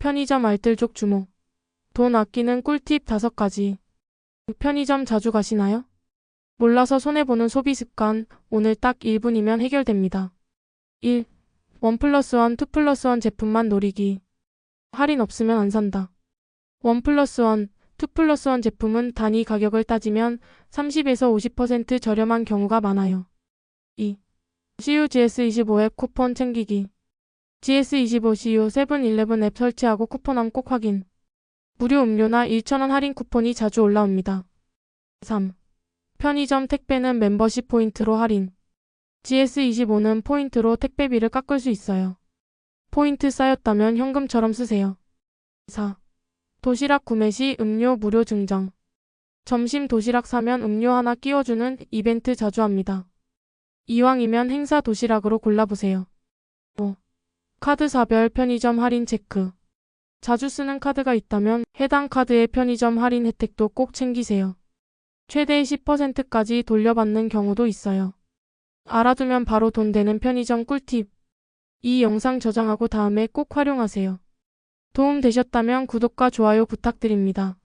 편의점 알뜰족 주목. 돈 아끼는 꿀팁 5가지. 편의점 자주 가시나요? 몰라서 손해보는 소비 습관, 오늘 딱 1분이면 해결됩니다. 1. 원 플러스 원, 투 플러스 원 제품만 노리기. 할인 없으면 안 산다. 원 플러스 원, 투 플러스 원 제품은 단위 가격을 따지면 30에서 50% 저렴한 경우가 많아요. 2. CU GS25 앱 쿠폰 챙기기. GS25 CU 세븐일레븐 앱 설치하고 쿠폰함 꼭 확인. 무료 음료나 1,000원 할인 쿠폰이 자주 올라옵니다. 3. 편의점 택배는 멤버십 포인트로 할인. GS25는 포인트로 택배비를 깎을 수 있어요. 포인트 쌓였다면 현금처럼 쓰세요. 4. 도시락 구매 시 음료 무료 증정. 점심 도시락 사면 음료 하나 끼워주는 이벤트 자주 합니다. 이왕이면 행사 도시락으로 골라보세요. 5. 카드사별 편의점 할인 체크. 자주 쓰는 카드가 있다면 해당 카드의 편의점 할인 혜택도 꼭 챙기세요. 최대 10%까지 돌려받는 경우도 있어요. 알아두면 바로 돈 되는 편의점 꿀팁. 이 영상 저장하고 다음에 꼭 활용하세요. 도움 되셨다면 구독과 좋아요 부탁드립니다.